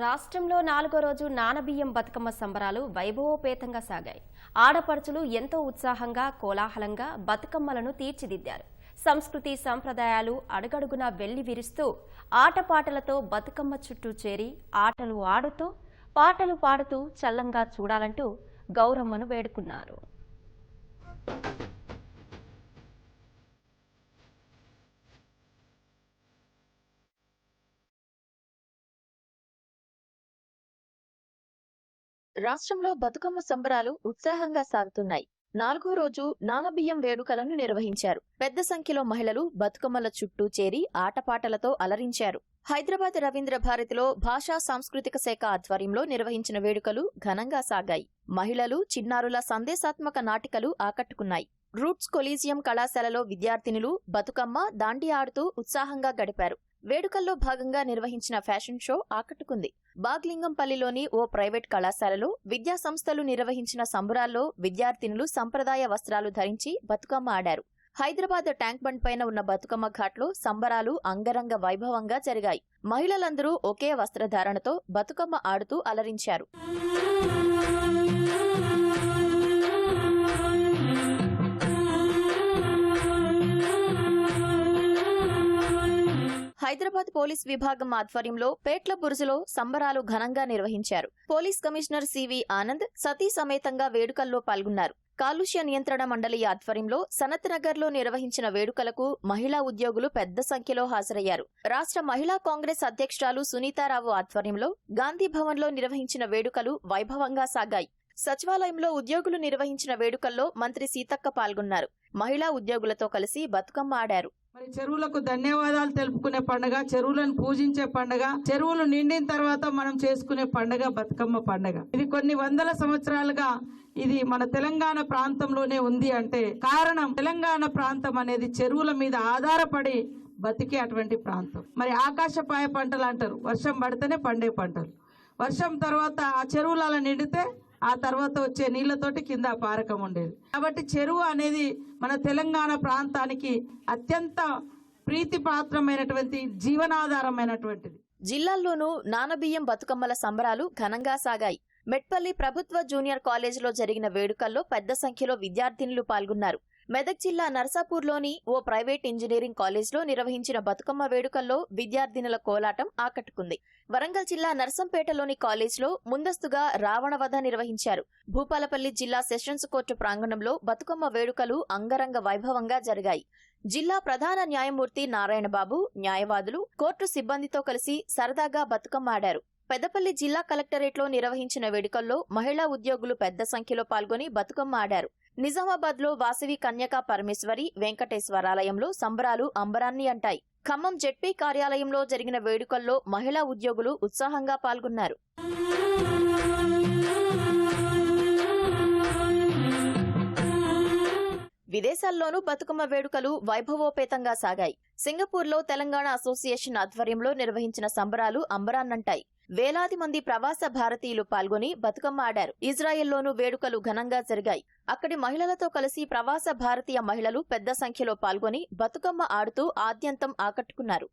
రాష్ట్రంలో నాలుగో రోజు నానబియ్యం బతుకమ్మ సంబరాలు వైభవోపేతంగా సాగాయి. ఆడపడుచులు ఎంతో ఉత్సాహంగా కోలాహలంగా బతుకమ్మలను తీర్చిదిద్దారు. సంస్కృతి సంప్రదాయాలు అడుగడుగునా వెళ్ళి విరుస్తూ ఆటపాటలతో బతుకమ్మ చుట్టూ చేరి ఆటలు ఆడుతూ పాటలు పాడుతూ చల్లంగా చూడాలంటూ గౌరమ్మను వేడుకున్నారు. రాష్ట్రంలో బతుకమ్మ సంబరాలు ఉత్సాహంగా సాగుతున్నాయి. నాలుగో రోజు నానబియ్యం వేడుకలను నిర్వహించారు. పెద్ద సంఖ్యలో మహిళలు బతుకమ్మల చుట్టూ చేరి ఆటపాటలతో అలరించారు. హైదరాబాద్ రవీంద్ర భారతిలో భాషా సాంస్కృతిక శాఖ ఆధ్వర్యంలో నిర్వహించిన వేడుకలు ఘనంగా సాగాయి. మహిళలు చిన్నారుల సందేశాత్మక నాటికలు ఆకట్టుకున్నాయి. రూట్స్ కొలీజియం కళాశాలలో విద్యార్థినులు బతుకమ్మ దాండి ఆడుతూ ఉత్సాహంగా గడిపారు. వేడుకల్లో భాగంగా నిర్వహించిన ఫ్యాషన్ షో ఆకట్టుకుంది. బాగ్లింగంపల్లిలోని ఓ ప్రైవేట్ కళాశాలలో విద్యా సంస్థలు నిర్వహించిన సంబరాల్లో విద్యార్థినులు సంప్రదాయ వస్త్రాలు ధరించి బతుకమ్మ ఆడారు. హైదరాబాద్ ట్యాంక్ బండ్ పైన ఉన్న బతుకమ్మ ఘాట్లో సంబరాలు అంగరంగ వైభవంగా జరిగాయి. మహిళలందరూ ఒకే వస్త్రధారణతో బతుకమ్మ ఆడుతూ అలరించారు. హైదరాబాద్ పోలీస్ విభాగం ఆధ్వర్యంలో పేట్ల బురుజులో సంబరాలు ఘనంగా నిర్వహించారు. పోలీస్ కమిషనర్ సివి ఆనంద్ సతీ సమేతంగా వేడుకల్లో పాల్గొన్నారు. కాలుష్య నియంత్రణ మండలి ఆధ్వర్యంలో సనత్నగర్లో నిర్వహించిన వేడుకలకు మహిళా ఉద్యోగులు పెద్ద సంఖ్యలో హాజరయ్యారు. రాష్ట్ర మహిళా కాంగ్రెస్ అధ్యక్షురాలు సునీతారావు ఆధ్వర్యంలో గాంధీ నిర్వహించిన వేడుకలు వైభవంగా సాగాయి. సచివాలయంలో ఉద్యోగులు నిర్వహించిన వేడుకల్లో మంత్రి సీతక్క పాల్గొన్నారు. మహిళా ఉద్యోగులతో కలిసి బతుకమ్మ ఆడారు. మరి చెరువులకు ధన్యవాదాలు తెలుపుకునే పండగ చెరువులను పూజించే పండగ చెరువులు నిండిన తర్వాత మనం చేసుకునే పండగ బతుకమ్మ పండగ. ఇది కొన్ని వందల సంవత్సరాలుగా ఇది మన తెలంగాణ ప్రాంతంలోనే ఉంది అంటే కారణం తెలంగాణ ప్రాంతం అనేది చెరువుల మీద ఆధారపడి బతికే అటువంటి ప్రాంతం. మరి ఆకాశపాయ పంటలు అంటారు. వర్షం పడితేనే పండే పంటలు. వర్షం తర్వాత ఆ చెరువులు అలా నిండితే ఆ తర్వాత వచ్చే నీళ్ళతోటి కింద పారకం ఉండేది. కాబట్టి చెరువు అనేది మన తెలంగాణ ప్రాంతానికి అత్యంత ప్రీతిపాత్రమైనటువంటి జీవనాధారమైనటువంటిది. జిల్లాల్లోనూ నానబియ్యం బతుకమ్మల సంబరాలు ఘనంగా సాగాయి. మెట్పల్లి ప్రభుత్వ జూనియర్ కాలేజీలో జరిగిన వేడుకల్లో పెద్ద సంఖ్యలో విద్యార్థినులు పాల్గొన్నారు. మెదక్ జిల్లా నర్సాపూర్లోని ఓ ప్రైవేట్ ఇంజనీరింగ్ కాలేజ్లో నిర్వహించిన బతుకమ్మ వేడుకల్లో విద్యార్థినుల కోలాటం ఆకట్టుకుంది. వరంగల్ జిల్లా నర్సంపేటలోని కాలేజ్లో ముందస్తుగా రావణవధ నిర్వహించారు. భూపాలపల్లి జిల్లా సెషన్స్ కోర్టు ప్రాంగణంలో బతుకమ్మ వేడుకలు అంగరంగ వైభవంగా జరిగాయి. జిల్లా ప్రధాన న్యాయమూర్తి నారాయణబాబు న్యాయవాదులు కోర్టు సిబ్బందితో కలిసి సరదాగా బతుకమ్మ ఆడారు. పెద్దపల్లి జిల్లా కలెక్టరేట్లో నిర్వహించిన వేడుకల్లో మహిళా ఉద్యోగులు పెద్ద సంఖ్యలో పాల్గొని బతుకమ్మ ఆడారు. నిజామాబాద్లో వాసవి కన్యకా పరమేశ్వరి వెంకటేశ్వరాలయంలో సంబరాలు అంబరాన్ని అంటాయి. ఖమ్మం జెడ్పీ కార్యాలయంలో జరిగిన వేడుకల్లో మహిళా ఉద్యోగులు ఉత్సాహంగా పాల్గొన్నారు. విదేశాల్లోనూ బతుకమ్మ వేడుకలు వైభవోపేతంగా సాగాయి. సింగపూర్లో తెలంగాణ అసోసియేషన్ ఆధ్వర్యంలో నిర్వహించిన సంబరాలు అంబరాన్నంటాయి. వేలాది మంది ప్రవాస భారతీయులు పాల్గొని బతుకమ్మ ఆడారు. ఇజ్రాయెల్లోనూ వేడుకలు ఘనంగా జరిగాయి. అక్కడి మహిళలతో కలిసి ప్రవాస భారతీయ మహిళలు పెద్ద సంఖ్యలో పాల్గొని బతుకమ్మ ఆడుతూ ఆద్యంతం ఆకట్టుకున్నారు.